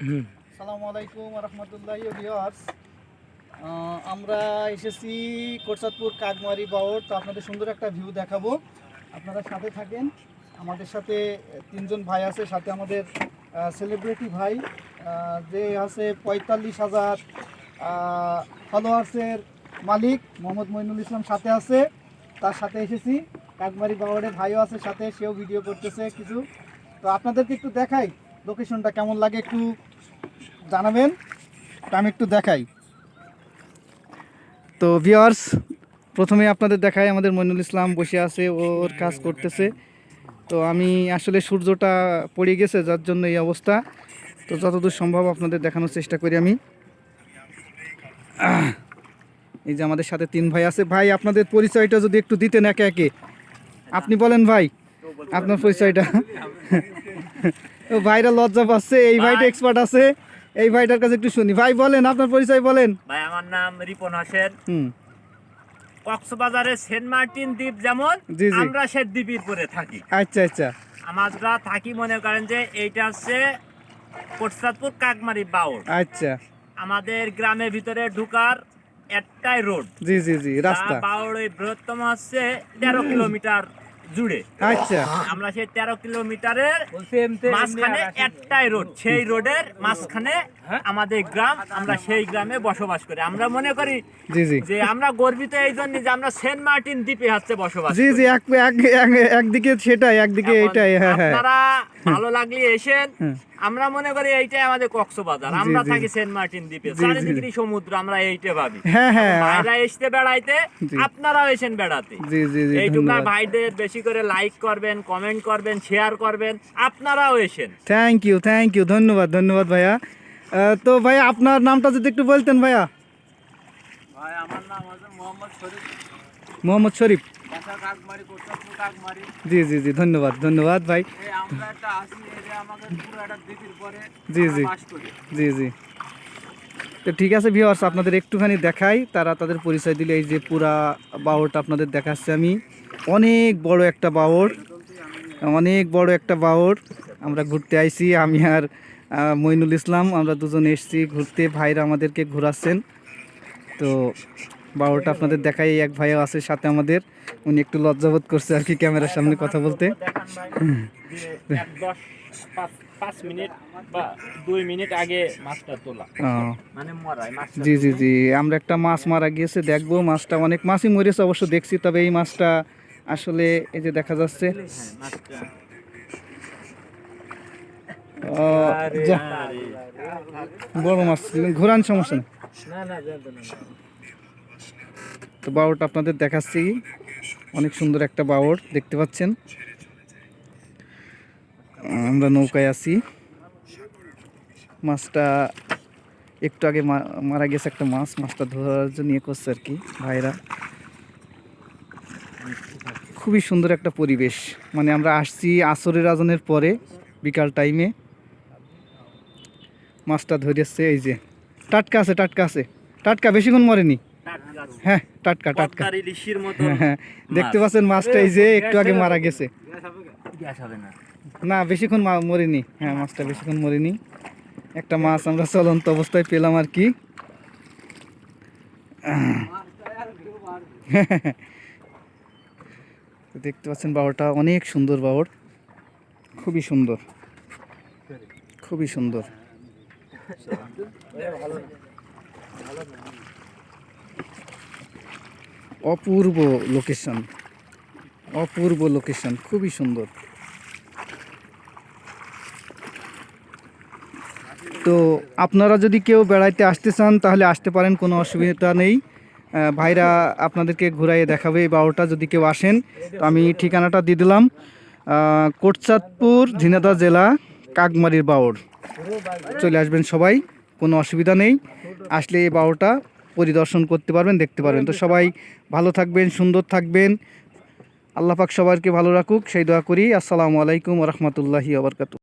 সালামু আলাইকুম রহমতুল্লাহ ভিওয়ার্স আমরা এসেছি কোরসাদপুর কাকমারি বাওর তো আপনাদের সুন্দর একটা ভিউ দেখাবো। আপনারা সাথে থাকেন। আমাদের সাথে তিনজন ভাই আছে, সাথে আমাদের সেলিব্রিটি ভাই যে আছে পঁয়তাল্লিশ হাজার ফলোয়ার্সের মালিক মোহাম্মদ মইনুল ইসলাম সাথে আছে। তার সাথে এসেছি। কাকমারি বাওয়ারের ভাইও আছে সাথে, সেও ভিডিও করতেছে কিছু। তো আপনাদেরকে একটু দেখাই। লোকেশনটা কেমন লাগে একটু জানাবেন? আমি একটু দেখাই। তো ভিওয়ার্স প্রথমে আপনাদের দেখাই আমাদের মইনুল ইসলাম বসে আছে ওর কাজ করতেছে। তো আমি আসলে সূর্যটা পড়ে গেছে, যার জন্য এই অবস্থা। তো যতদূর সম্ভব আপনাদের দেখানোর চেষ্টা করি আমি। এই যে আমাদের সাথে তিন ভাই আছে। ভাই, আপনাদের পরিচয়টা যদি একটু দিতেন একে একে। আপনি বলেন ভাই, আপনার পরিচয়টা। ভাইরা লজ্জা পাচ্ছে এই ভাইটা এক্সপার্ট আছে। এই ভাইটার কাছে একটু শুনি। ভাই বলেন আপনার পরিচয় বলেন। ভাই আমার নাম রিপন হোসেন। হুম। কক্সবাজারের সেন্ট মার্টিন দ্বীপ যেমন। আমরা সে দ্বীপের পরে থাকি। আচ্ছা আচ্ছা। আমরা থাকি মনে করেন যে এইটা হচ্ছে কোটসাদপুর কাকমারি বাউর আচ্ছা। আমাদের গ্রামের ভিতরে ঢুকার একটাই রোড। জি জি জি রাস্তা। বাউর ওই বৃহত্তম হচ্ছে তেরো কিলোমিটার জুড়ে। আচ্ছা। আমরা সেই তেরো কিলোমিটারের মাঝখানে একটাই রোড সেই রোডের মাঝখানে হ্যাঁ। আমাদের গ্রাম আমরা সেই গ্রামে বসবাস করি। আমরা মনে করি যে আমরা গর্বিত এই জন্য যে আমরা সেন্ট মার্টিন দ্বীপে হচ্ছে বসবাস জি জি এক এক- এক- একদিকে সেটাই একদিকে এটাই হ্যাঁ হ্যাঁ। ভালো লাগলে এসেন আমরা মনে করি এইটাই আমাদের কক্সবাজার। আমরা। থাকি সেন্ট মার্টিন দ্বীপে। চারিদিকে সমুদ্র আমরা এইটা ভাবি। হ্যাঁ হ্যাঁ। ভাইরা এসতে বেড়াইতে আপনারাও এসেন বেড়াতে। জি জি জি এইটুকু ভাইদের বেশি করে লাইক করবেন কমেন্ট করবেন শেয়ার করবেন। আপনারাও এসেন। থ্যাংক ইউ থ্যাংক ইউ ধন্যবাদ ধন্যবাদ ভাইয়া। তো ভাইয়া আপনার নামটা যদি একটু বলতেন ভাইয়া। ভাই আমার নাম হচ্ছে মোহাম্মদ শরীফ। মোহাম্মদ শরীফ। জি জি জি ধন্যবাদ ধন্যবাদ ভাই। জি, জি। জি জি। তো ঠিক আছে ভিওয়ার্স আপনাদের একটুখানি দেখাই তারা তাদের পরিচয় দিলে এই যে পুরা বাওরটা আপনাদের দেখাচ্ছি আমি। অনেক বড় একটা বাওর অনেক বড় একটা বাওর আমরা ঘুরতে আইছি আমি আর মইনুল ইসলাম আমরা দুজন এসেছি ঘুরতে ভাইরা আমাদেরকে ঘোরাচ্ছেন। তো বাওরটা আপনাদের দেখাই এক ভাইও আছে সাথে আমাদের। উনি একটু লজ্জাবোধ করছে আর কি ক্যামেরার সামনে কথা বলতে। মানে জি জি জি আমরা একটা মাছ মারা গিয়েছে দেখব মাছটা। অনেক মাছই মরেছে অবশ্য দেখছি তবে এই মাছটা আসলে এই যে দেখা যাচ্ছে। হ্যাঁ, বড় মাছ ঘোরান সমস্যা নেই। না না না। তো বাওরটা আপনাদের দেখাচ্ছি। অনেক সুন্দর একটা বাওর দেখতে পাচ্ছেন? আমরা নৌকায় আছি। মাছটা একটু আগে মারা গেছে একটা মাছ, মাছটা ধরার জন্য ইয়ে করছে আর কি, ভাইরা। খুবই সুন্দর একটা পরিবেশ। মানে আমরা আসছি আসরের আজনের পরে, বিকাল টাইমে। মাছটা ধরেছে, এই যে, টাটকা আছে টাটকা আছে। টাটকা বেশিক্ষণ মরেনি। হ্যাঁ টাটকা টাটকা। হ্যাঁ, হ্যাঁ। দেখতে পাচ্ছেন মাছটা এই যে একটু আগে মারা গেছে। না। না বেশিক্ষণ মা- মরেনি। হ্যাঁ মাছটা বেশিক্ষণ মরেনি। একটা মাছ আমরা চলন্ত অবস্থায় পেলাম আর কি। দেখতে পাচ্ছেন বাবরটা অনেক সুন্দর বাবর খুবই সুন্দর। খুবই সুন্দর। অপূর্ব লোকেশন অপূর্ব লোকেশন খুবই সুন্দর। তো আপনারা যদি কেউ বেড়াইতে আসতে চান, তাহলে আসতে পারেন, কোনো অসুবিধা নেই। ভাইরা আপনাদেরকে ঘুরাইয়ে দেখাবে এই বারোটা, যদি কেউ আসেন, তো আমি ঠিকানাটা দিয়ে দিলাম। কোটচাঁদপুর ঝিনাদা জেলা, কাকমারির বাউর চলে আসবেন সবাই, কোনো অসুবিধা নেই। আসলে এই বাউরটা পরিদর্শন করতে পারবেন, দেখতে পারবেন। তো সবাই ভালো থাকবেন, সুন্দর থাকবেন। আল্লাহ পাক সবাইকে ভালো রাখুক, সেই দোয়া করি। আসসালামু আলাইকুম রহমতুল্লাহি আবরকাতু